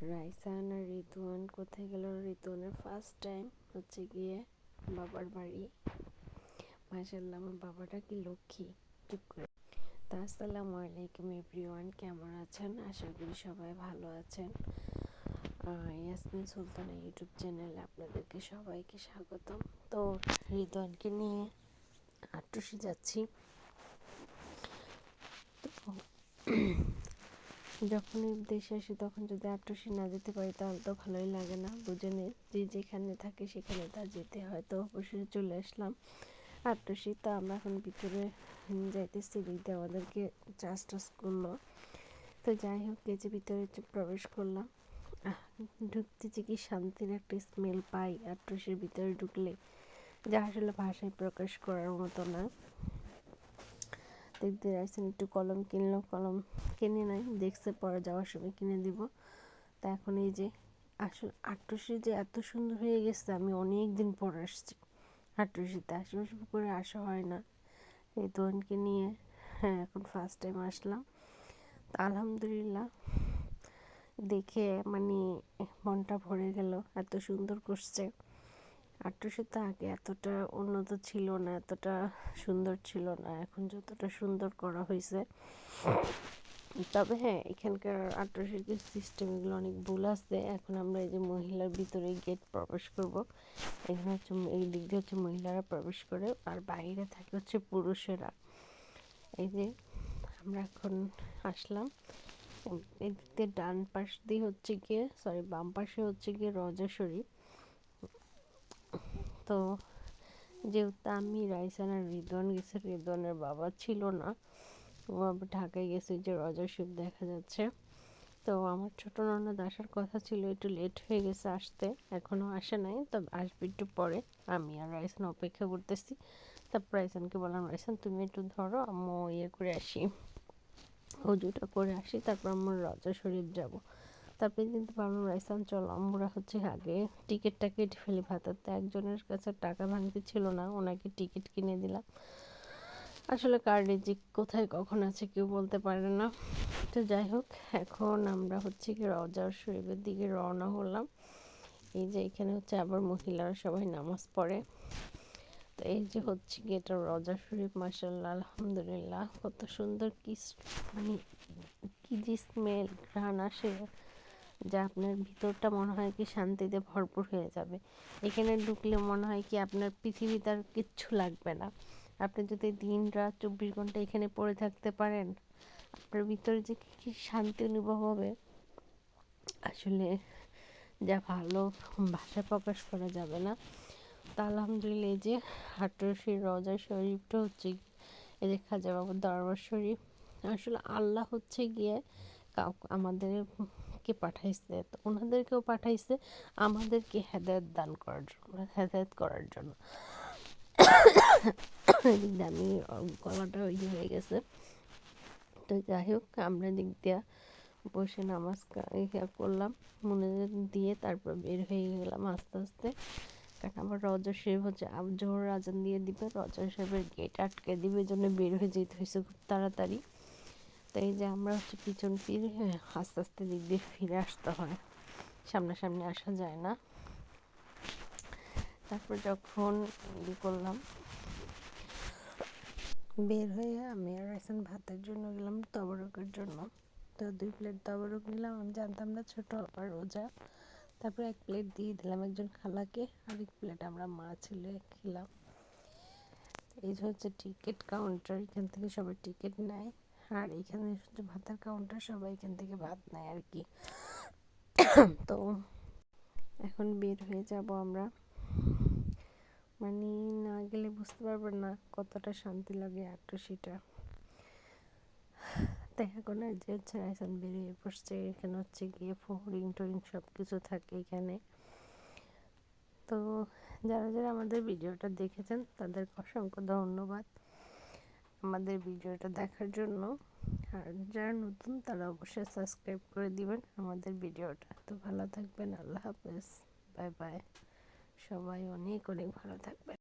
রাইসান আর রিতুয়ান কোথায় গেল? রিতুয়ানের first time হচ্ছে গিয়ে বাবার বাড়ি। মাসাল্লাহ আমার বাবাটা কি লক্ষ্মী? চুপ করে। তা আসসালামু আলাইকুম এভরিওয়ান, কেমন আছেন? আশা করি সবাই ভালো আছেন। ইয়াসমিন সুলতানা ইউটিউব চ্যানেলে আপনাদেরকে সবাইকে স্বাগতম। তো রিদওয়ানকে নিয়ে আটটুসি যাচ্ছি। তো যখনই দেশে আসি, তখন যদি আটটুসি না যেতে পারি, তাহলে তো ভালোই লাগে না, বুঝে নে যে যেখানে থাকে, সেখানে তার যেতে হয়। তো অবশ্যই চলে আসলাম আটটুসি তো আমরা এখন ভিতরে যাইতেছি দিদি আমাদেরকে চাষ টাস করল। তো যাই হোক যে ভিতরে প্রবেশ করলাম ঢুকতেছি কি শান্তির একটা স্মেল পাই আটটুসির ভিতরে ঢুকলে, যা আসলে ভাষায় প্রকাশ করার মতো না। দেখতে আসছেন একটু কলম কিনলো, কলম কিনে নাই, দেখছে পরে যাওয়ার সময় কিনে দিব। তা এখন এই যে আসলে আটটুসি যে এত সুন্দর হয়ে গেছে, আমি অনেক দিন পর আসছি আটটুসিতে আশেপাশে করে আসা হয় না। এই তোনকে নিয়ে হ্যাঁ এখন ফার্স্ট টাইম আসলাম। তা আলহামদুলিল্লাহ, দেখে মানে মনটা ভরে গেল, এত সুন্দর করছে। আটশো তো আগে এতটা উন্নত ছিল না, এতটা সুন্দর ছিল না, এখন যতটা সুন্দর করা হয়েছে তবে হ্যাঁ এখানকার আটশোর যে সিস্টেম এগুলো অনেক ভুল আছে। এখন আমরা এই যে মহিলার ভিতরে গেট প্রবেশ করব। এখানে হচ্ছে এই দিক দিয়ে হচ্ছে মহিলারা প্রবেশ করে আর বাইরে থাকে হচ্ছে পুরুষেরা। এই যে আমরা এখন আসলাম। এই দিক দিয়ে ডান পাশ দিয়ে হচ্ছে গিয়ে সরি বাম পাশে হচ্ছে গিয়ে রজা শরীফ তো যেহেতু আমি রাইসান রিদওয়ান গেছে, রিদওয়ানের বাবা ছিল না ঢাকায় গেছে যে রজা শিব দেখা যাচ্ছে। তো আমার ছোটো ননদ আসার কথা ছিল, একটু লেট হয়ে গেছে আসতে এখনও আসে নাই, তবে আসবে একটু পরে। আমি আর রাইসান অপেক্ষা করতেছি। তারপর রাইসানকে বললাম, রাইসান, তুমি একটু ধরো, আম্মু ইয়ে করে আসি। অজুটা করে আসি, তারপর আমরা রজা শরীফ যাব। তারপরে কিন্তু ভাবলাম, রাইসান, চল, আমরা হচ্ছে আগে টিকিটটা কেটে ফেলি ভাতাতে। একজনের কাছে টাকা ভাঙতে ছিল না, ওনাকে টিকিট কিনে দিলাম। আসলে কার্ডে যে কোথায় কখন আছে কেউ বলতে পারে না। তো যাই হোক এখন আমরা হচ্ছে কি রজার শরীফের দিকে রওনা হলাম। এই যে এখানে হচ্ছে আবার মহিলারা সবাই নামাজ পড়ে। তো এই যে হচ্ছে কি এটা রজা শরীফ মাসাল্লাহ আলহামদুলিল্লাহ, কত সুন্দর কি মানে কি যে স্মেল, ঘ্রাণ আসে। যা আপনার ভিতরটা মনে হয় কি শান্তিতে ভরপুর হয়ে যাবে। এখানে ঢুকলে মনে হয় কি আপনার পৃথিবীতে আর কিচ্ছু লাগবে না। আপনি যদি দিন রাত চব্বিশ ঘণ্টা এখানে পড়ে থাকতে পারেন, আপনার ভিতরে যে কী শান্তি অনুভব হবে, আসলে যা ভালো ভাষা প্রকাশ করা যাবে না। তা আলহামদুলিল্লাহ এই যে হাটরশির রজা শরীফটা হচ্ছে এই যে খাজা বাবুর দরবার শরীফ, আসলে আল্লাহ হচ্ছে গিয়ে আমাদেরকে পাঠাইছে, তো ওনাদেরকেও পাঠাইছে আমাদেরকে হেদায়ত দান করার জন্য, হেদায়ত করার জন্য। আমি গলাটা ওই হয়ে গেছে। তো যাই হোক, আমরা দিক দিয়া বসে নামাজ করলাম, মনে দিয়ে তারপর বের হয়ে গেলাম আস্তে আস্তে। কারণ আমার রজা সাহেব হচ্ছে জোহর আজান দিয়ে দিবে রজা সাহেবের গেট আটকে দিবে জন্য বের হয়ে যেতে হয়েছে খুব তাড়াতাড়ি। তো এই যে আমরা হচ্ছে পিছন ফিরে আস্তে আস্তে দিক দিয়ে ফিরে আসতে হয়। সামনাসামনি আসা যায় না। তারপর যখন ই করলাম বের হয়ে আমি আর এখন ভাতের জন্য গেলাম তবরকের জন্য। তো দুই প্লেট তবরক নিলাম, আমি জানতাম না ছোটো আবার রোজা তারপর এক প্লেট দিয়ে দিলাম একজন খালাকে আর এক প্লেট আমরা মা ছেলে খেলাম। এই যে হচ্ছে টিকিট কাউন্টার এখান থেকে সবাই টিকিট নেয়। আর এখানে শুধু ভাতের কাউন্টার সবাই এখান থেকে ভাত নেয় আর কি। তো এখন বের হয়ে যাব আমরা। মানে না গেলে বুঝতে পারবেন না কতটা শান্তি লাগে সেটা। তাই এখন আর যে হচ্ছে রাইসান বেরিয়ে পড়ছে, এখানে হচ্ছে গিয়ে ফোরিং টোরিং সব কিছু থাকে এখানে। তো যারা যারা আমাদের ভিডিওটা দেখেছেন, তাদেরকে অসংখ্য ধন্যবাদ আমাদের ভিডিওটা দেখার জন্য। আর যারা নতুন, তারা অবশ্যই সাবস্ক্রাইব করে দিবেন আমাদের ভিডিওটা। তো ভালো থাকবেন, আল্লাহ হাফেজ। Bye bye. সবাই অনেক অনেক ভালো থাকবেন।